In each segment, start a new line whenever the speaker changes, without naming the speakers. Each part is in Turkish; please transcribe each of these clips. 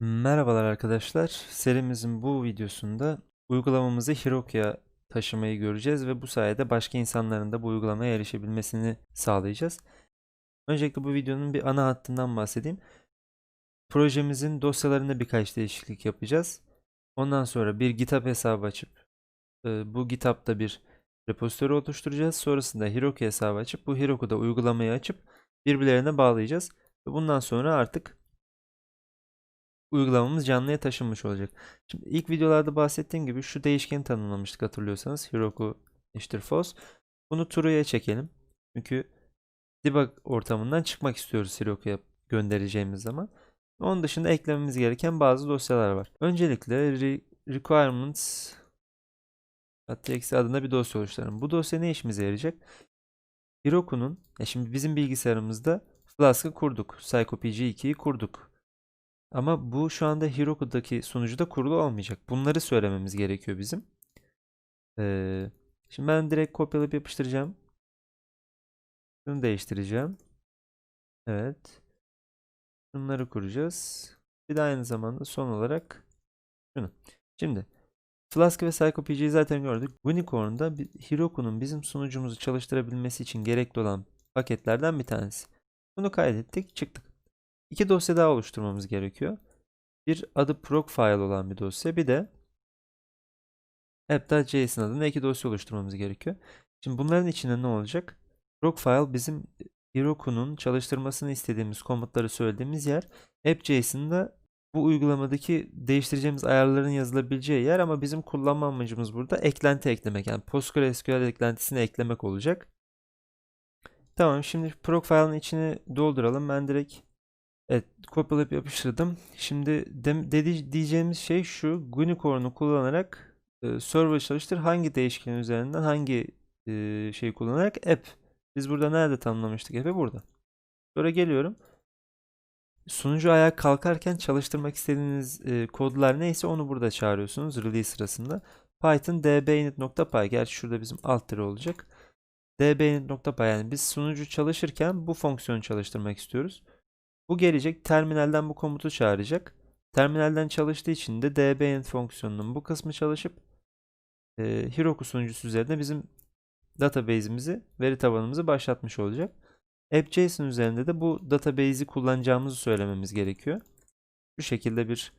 Merhabalar arkadaşlar. Serimizin bu videosunda uygulamamızı Heroku'ya taşımayı göreceğiz ve bu sayede başka insanların da bu uygulamaya erişebilmesini sağlayacağız. Öncelikle bu videonun bir ana hattından bahsedeyim. Projemizin dosyalarında birkaç değişiklik yapacağız. Ondan sonra bir GitHub hesabı açıp e, bu GitHub'da bir repozitörü oluşturacağız. Sonrasında Heroku hesabı açıp bu Heroku'da uygulamayı açıp birbirlerine bağlayacağız. Ve bundan sonra artık uygulamamız canlıya taşınmış olacak. Şimdi ilk videolarda bahsettiğim gibi şu değişkeni tanımlamıştık hatırlıyorsanız. Heroku eşittir false. Bunu true'ya çekelim. Çünkü debug ortamından çıkmak istiyoruz Heroku'ya göndereceğimiz zaman. Onun dışında eklememiz gereken bazı dosyalar var. Öncelikle re requirements txt adında bir dosya oluşturalım. Bu dosya ne işimize yarayacak? Heroku'nun, ya şimdi bizim bilgisayarımızda Flask'ı kurduk. PsychoPG2'yi kurduk. Ama bu şu anda Heroku'daki sunucuda kurulu olmayacak. Bunları söylememiz gerekiyor bizim. Ee, şimdi ben direkt kopyalayıp yapıştıracağım. Bunu değiştireceğim. Evet. Bunları kuracağız. Bir de aynı zamanda son olarak şunu. Şimdi Flask ve PsychoPG'yi zaten gördük. Unicorn'da Heroku'nun bizim sunucumuzu çalıştırabilmesi için gerekli olan paketlerden bir tanesi. Bunu kaydettik, çıktık. İki dosya daha oluşturmamız gerekiyor. Bir adı procfile olan bir dosya, bir de app.json adında iki dosya oluşturmamız gerekiyor. Şimdi bunların içinde ne olacak? Procfile bizim Heroku'nun çalıştırmasını istediğimiz komutları söylediğimiz yer. App.json'da bu uygulamadaki değiştireceğimiz ayarların yazılabileceği yer ama bizim kullanma amacımız burada eklenti eklemek. Yani PostgreSQL eklentisini eklemek olacak. Tamam şimdi Procfile'ın içini dolduralım. Ben direkt Evet, kopyalayıp yapıştırdım. Şimdi de, dedi, diyeceğimiz şey şu. Unicorn'u kullanarak e, server çalıştır. Hangi değişken üzerinden hangi e, şeyi kullanarak app. Biz burada nerede tanımlamıştık app'i? Burada. Sonra geliyorum. Sunucu ayağa kalkarken çalıştırmak istediğiniz e, kodlar neyse onu burada çağırıyorsunuz release sırasında. Python dbinit.py. Gerçi şurada bizim alt tire olacak. dbinit.py yani biz sunucu çalışırken bu fonksiyonu çalıştırmak istiyoruz. Bu gelecek terminalden bu komutu çağıracak. Terminalden çalıştığı için de dbinit fonksiyonunun bu kısmı çalışıp e, Heroku sunucusu üzerinde bizim database'imizi, veri tabanımızı başlatmış olacak. App.json üzerinde de bu database'i kullanacağımızı söylememiz gerekiyor. Bu şekilde bir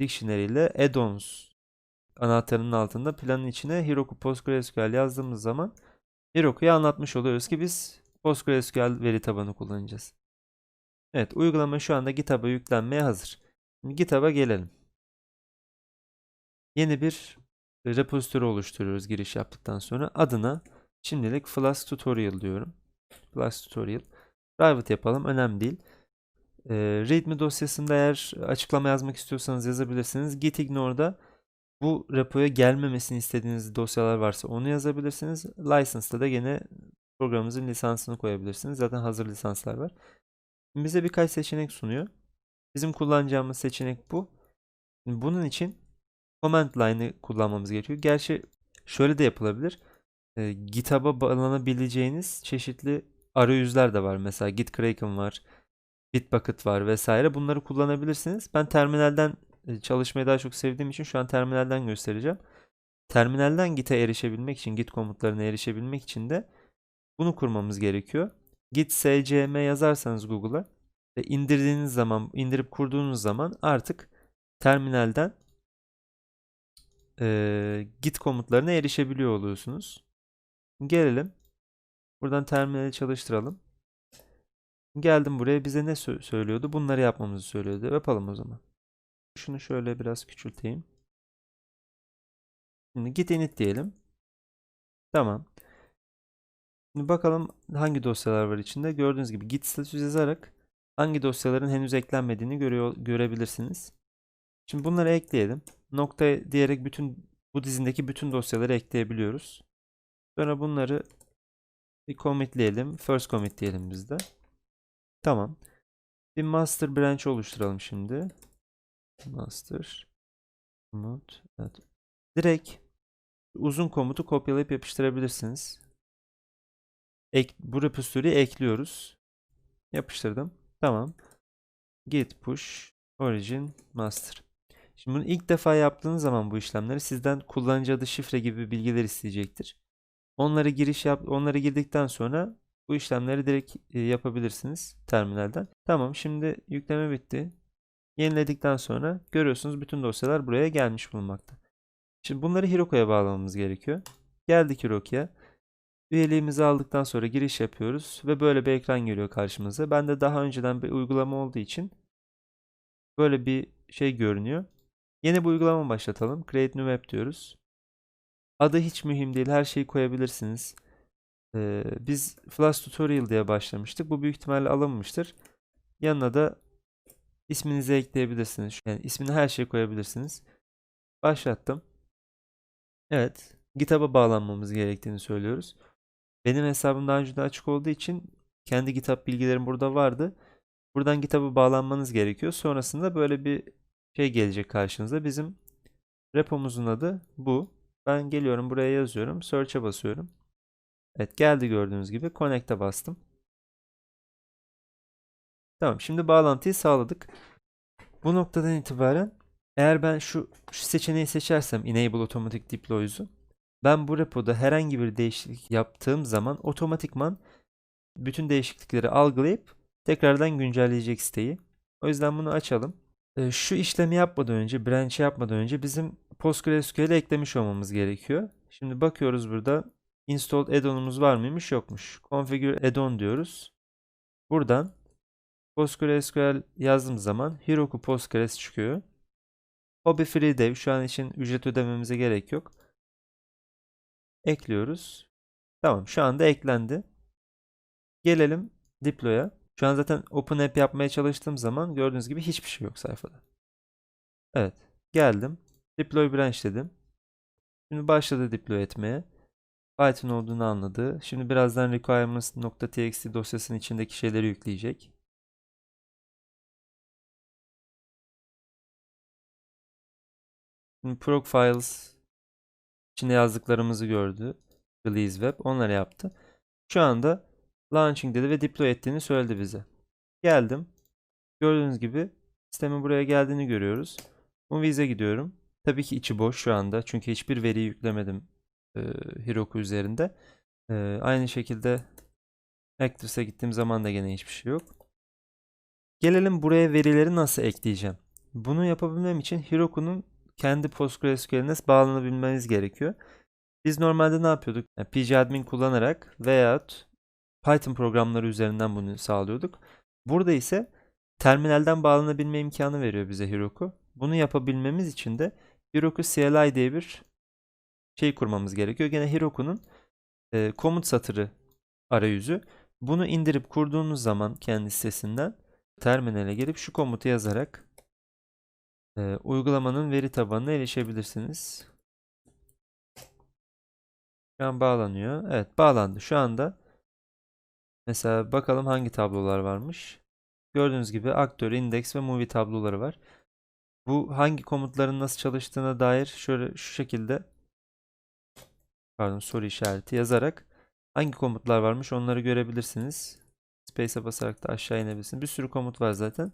dictionary ile add-ons anahtarının altında planın içine Heroku PostgreSQL yazdığımız zaman Heroku'ya anlatmış oluyoruz ki biz PostgreSQL veri tabanı kullanacağız. Evet, uygulama şu anda GitHub'a yüklenmeye hazır. GitHub'a gelelim. Yeni bir repozitörü oluşturuyoruz giriş yaptıktan sonra. Adına şimdilik Flask Tutorial diyorum. Flask Tutorial. Private yapalım, önemli değil. Ee, README dosyasında eğer açıklama yazmak istiyorsanız yazabilirsiniz. Gitignore'da bu repoya gelmemesini istediğiniz dosyalar varsa onu yazabilirsiniz. License'da da gene programımızın lisansını koyabilirsiniz. Zaten hazır lisanslar var bize birkaç seçenek sunuyor. Bizim kullanacağımız seçenek bu. Bunun için command line'ı kullanmamız gerekiyor. Gerçi şöyle de yapılabilir. E, GitHub'a bağlanabileceğiniz çeşitli arayüzler de var. Mesela GitKraken var, Bitbucket var vesaire. Bunları kullanabilirsiniz. Ben terminalden e, çalışmayı daha çok sevdiğim için şu an terminalden göstereceğim. Terminalden Git'e erişebilmek için, Git komutlarına erişebilmek için de bunu kurmamız gerekiyor git scm yazarsanız Google'a ve indirdiğiniz zaman, indirip kurduğunuz zaman artık terminalden e, git komutlarına erişebiliyor oluyorsunuz. Gelelim. Buradan terminali çalıştıralım. Geldim buraya bize ne sö söylüyordu? Bunları yapmamızı söylüyordu. Yapalım o zaman. Şunu şöyle biraz küçülteyim. Şimdi git init diyelim. Tamam. Şimdi bakalım hangi dosyalar var içinde. Gördüğünüz gibi git status yazarak hangi dosyaların henüz eklenmediğini görüyor, görebilirsiniz. Şimdi bunları ekleyelim. Nokta diyerek bütün bu dizindeki bütün dosyaları ekleyebiliyoruz. Sonra bunları bir commitleyelim. First commit diyelim bizde. Tamam. Bir master branch oluşturalım şimdi. Master komut. Evet. Direkt uzun komutu kopyalayıp yapıştırabilirsiniz. Ek, bu repository'yi ekliyoruz. Yapıştırdım. Tamam. Git push Origin master. Şimdi bunu ilk defa yaptığınız zaman bu işlemleri sizden kullanıcı adı şifre gibi bilgiler isteyecektir. Onları giriş yap onları girdikten sonra bu işlemleri direkt e, yapabilirsiniz terminalden. Tamam şimdi yükleme bitti. Yeniledikten sonra görüyorsunuz bütün dosyalar buraya gelmiş bulunmakta. Şimdi bunları Heroku'ya bağlamamız gerekiyor. Geldik Heroku'ya. Üyeliğimizi aldıktan sonra giriş yapıyoruz ve böyle bir ekran geliyor karşımıza. Ben de daha önceden bir uygulama olduğu için böyle bir şey görünüyor. Yeni bir uygulama başlatalım. Create New App diyoruz. Adı hiç mühim değil. Her şeyi koyabilirsiniz. Ee, biz Flash Tutorial diye başlamıştık. Bu büyük ihtimalle alınmıştır. Yanına da isminizi ekleyebilirsiniz. Yani ismini her şeye koyabilirsiniz. Başlattım. Evet. GitHub'a bağlanmamız gerektiğini söylüyoruz. Benim hesabım daha önceden açık olduğu için kendi GitHub bilgilerim burada vardı. Buradan GitHub'a bağlanmanız gerekiyor. Sonrasında böyle bir şey gelecek karşınıza. Bizim repomuzun adı bu. Ben geliyorum buraya yazıyorum. Search'e basıyorum. Evet geldi gördüğünüz gibi. Connect'e bastım. Tamam şimdi bağlantıyı sağladık. Bu noktadan itibaren eğer ben şu, şu seçeneği seçersem Enable Automatic Deploys'u ben bu repoda herhangi bir değişiklik yaptığım zaman otomatikman bütün değişiklikleri algılayıp tekrardan güncelleyecek siteyi. O yüzden bunu açalım. Ee, şu işlemi yapmadan önce, branch yapmadan önce bizim PostgreSQL'e eklemiş olmamız gerekiyor. Şimdi bakıyoruz burada installed add-on'umuz var mıymış yokmuş. Configure add-on diyoruz. Buradan PostgreSQL yazdığım zaman Heroku Postgres çıkıyor. Hobby Free Dev şu an için ücret ödememize gerek yok. Ekliyoruz. Tamam şu anda eklendi. Gelelim deploy'a. Şu an zaten Open App yapmaya çalıştığım zaman gördüğünüz gibi hiçbir şey yok sayfada. Evet. Geldim. Deploy branch dedim. Şimdi başladı deploy etmeye. Python olduğunu anladı. Şimdi birazdan requirements.txt dosyasının içindeki şeyleri yükleyecek. Şimdi proc files içinde yazdıklarımızı gördü. Release web onları yaptı. Şu anda launching dedi ve deploy ettiğini söyledi bize. Geldim. Gördüğünüz gibi sistemin buraya geldiğini görüyoruz. Movies'e gidiyorum. Tabii ki içi boş şu anda. Çünkü hiçbir veri yüklemedim e, Heroku üzerinde. E, aynı şekilde Actres'e gittiğim zaman da gene hiçbir şey yok. Gelelim buraya verileri nasıl ekleyeceğim. Bunu yapabilmem için Heroku'nun kendi PostgreSQL'ine bağlanabilmeniz gerekiyor. Biz normalde ne yapıyorduk? Yani pgadmin kullanarak veya Python programları üzerinden bunu sağlıyorduk. Burada ise terminalden bağlanabilme imkanı veriyor bize Heroku. Bunu yapabilmemiz için de Heroku CLI diye bir şey kurmamız gerekiyor. Gene Heroku'nun e, komut satırı arayüzü. Bunu indirip kurduğunuz zaman kendi sitesinden terminale gelip şu komutu yazarak e, uygulamanın veri tabanına erişebilirsiniz. Şu an bağlanıyor. Evet bağlandı. Şu anda mesela bakalım hangi tablolar varmış. Gördüğünüz gibi aktör, index ve movie tabloları var. Bu hangi komutların nasıl çalıştığına dair şöyle şu şekilde pardon soru işareti yazarak hangi komutlar varmış onları görebilirsiniz. Space'e basarak da aşağı inebilirsiniz. Bir sürü komut var zaten.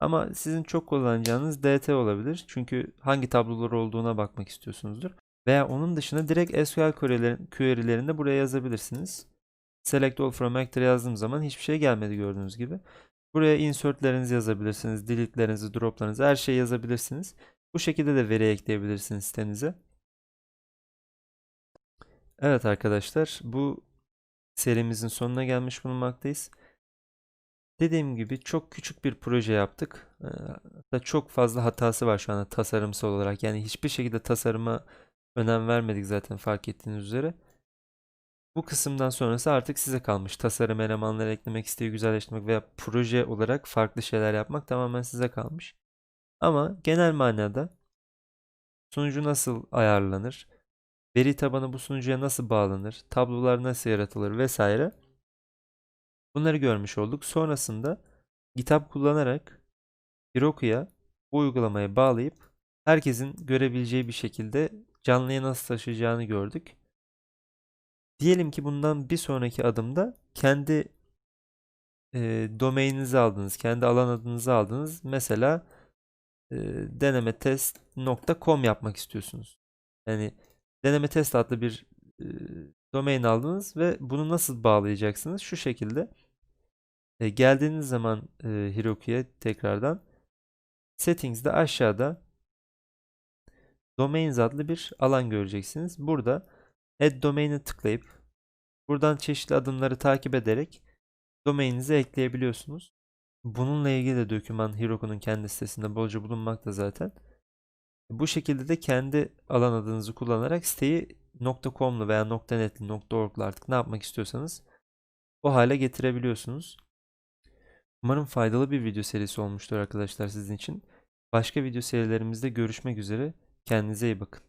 Ama sizin çok kullanacağınız DT olabilir. Çünkü hangi tablolar olduğuna bakmak istiyorsunuzdur. Veya onun dışında direkt SQL query'lerinde buraya yazabilirsiniz. Select all from actor yazdığım zaman hiçbir şey gelmedi gördüğünüz gibi. Buraya insertlerinizi yazabilirsiniz, delete'lerinizi, drop'larınızı her şeyi yazabilirsiniz. Bu şekilde de veri ekleyebilirsiniz sitenize. Evet arkadaşlar bu serimizin sonuna gelmiş bulunmaktayız. Dediğim gibi çok küçük bir proje yaptık. Hatta çok fazla hatası var şu anda tasarımsal olarak. Yani hiçbir şekilde tasarıma önem vermedik zaten fark ettiğiniz üzere. Bu kısımdan sonrası artık size kalmış. Tasarım elemanları eklemek, isteği güzelleştirmek veya proje olarak farklı şeyler yapmak tamamen size kalmış. Ama genel manada sunucu nasıl ayarlanır, veri tabanı bu sunucuya nasıl bağlanır, tablolar nasıl yaratılır vesaire bunları görmüş olduk. Sonrasında GitHub kullanarak Heroku'ya bu uygulamayı bağlayıp herkesin görebileceği bir şekilde canlıya nasıl taşıyacağını gördük. Diyelim ki bundan bir sonraki adımda kendi e, domaininizi aldınız, kendi alan adınızı aldınız. Mesela e, denemetest.com yapmak istiyorsunuz. Yani deneme test adlı bir e, domain aldınız ve bunu nasıl bağlayacaksınız? Şu şekilde e, geldiğiniz zaman e, Heroku'ya tekrardan Settings'de aşağıda Domains adlı bir alan göreceksiniz. Burada Add Domain'e tıklayıp buradan çeşitli adımları takip ederek domaininizi ekleyebiliyorsunuz. Bununla ilgili de doküman Heroku'nun kendi sitesinde bolca bulunmakta zaten. Bu şekilde de kendi alan adınızı kullanarak siteyi .com'lu veya .net'li, .org'lu artık ne yapmak istiyorsanız o hale getirebiliyorsunuz. Umarım faydalı bir video serisi olmuştur arkadaşlar sizin için. Başka video serilerimizde görüşmek üzere. Kendinize iyi bakın.